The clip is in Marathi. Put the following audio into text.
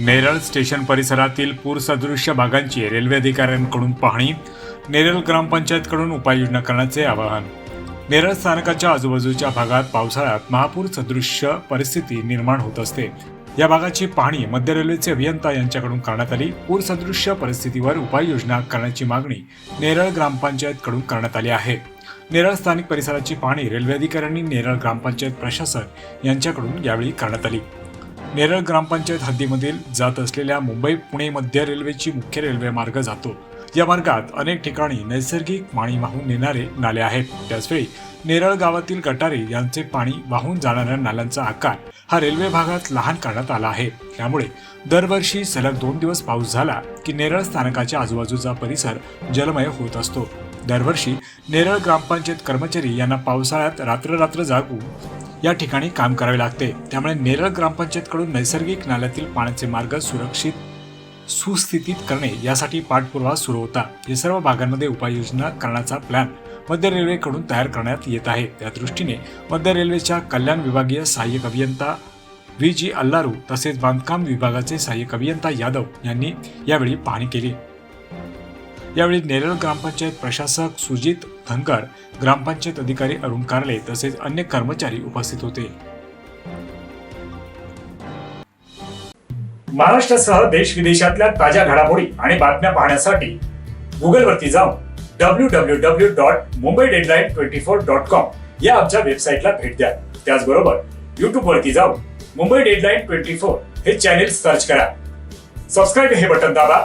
नेरळ स्टेशन परिसरातील पूरसदृश्य भागांची रेल्वे अधिकाऱ्यांकडून पाहणी नेरळ ग्रामपंचायतकडून उपाययोजना करण्याचे आवाहन. नेरळ स्थानकाच्या आजूबाजूच्या भागात पावसाळ्यात महापूर सदृश्य परिस्थिती निर्माण होत असते. या भागाची पाहणी मध्य रेल्वेचे अभियंता यांच्याकडून करण्यात आली. पूर सदृश्य परिस्थितीवर उपाययोजना करण्याची मागणी नेरळ ग्रामपंचायतकडून करण्यात आली आहे. नेरळ स्थानिक परिसराची पाहणी रेल्वे अधिकाऱ्यांनी नेरळ ग्रामपंचायत प्रशासन यांच्याकडून यावेळी करण्यात आली. नेरळ ग्रामपंचायत हद्दीमधील जात असलेल्या मुंबई पुणे मध्य रेल्वेची मुख्य रेल्वे मार्ग जातो. या मार्गात अनेक ठिकाणी नैसर्गिक पाणी वाहून नेणारे नाले आहेत. त्याचवेळी नेरळ गावातील गटारे यांचे पाणी वाहून जाणाऱ्या नाल्यांचा आकार हा रेल्वे भागात लहान करण्यात आला आहे. त्यामुळे दरवर्षी सलग दोन दिवस पाऊस झाला की नेरळ स्थानकाच्या आजूबाजूचा परिसर जलमय होत असतो. दरवर्षी नेरळ ग्रामपंचायत कर्मचारी यांना पावसाळ्यात रात्र रात्र जागून या ठिकाणी काम करावे लागते. त्यामुळे नेरळ ग्रामपंचायतकडून नैसर्गिक नाल्यातील पाण्याचे मार्ग सुरक्षित सुस्थितीत करणे यासाठी पाठपुरावा सुरू होता. या सर्व भागांमध्ये उपाययोजना करण्याचा प्लॅन मध्य रेल्वेकडून तयार करण्यात येत आहे. त्या दृष्टीने मध्य रेल्वेच्या कल्याण विभागीय सहाय्यक अभियंता व्ही. जी. अल्लारू तसेच बांधकाम विभागाचे सहाय्यक अभियंता यादव यांनी यावेळी पाहणी केली. यावेळी नेरळ ग्रामपंचायत प्रशासक सुजित धनगर ग्रामपंचायत अधिकारी अरुण कारले तसेच अन्य कर्मचारी उपस्थित होते. महाराष्ट्रासह देश विदेशातल्या ताज्या घडामोडी आणि बातम्या पाहण्यासाठी गुगलवरती जाऊन W W W dot Mumbai deadline twenty four dot com या आमच्या वेबसाईटला भेट द्या. त्याचबरोबर युट्यूब वरती जाऊन मुंबई डेडलाईन ट्वेंटी फोर हे चॅनेल सर्च करा. सबस्क्राईब हे बटन दाबा.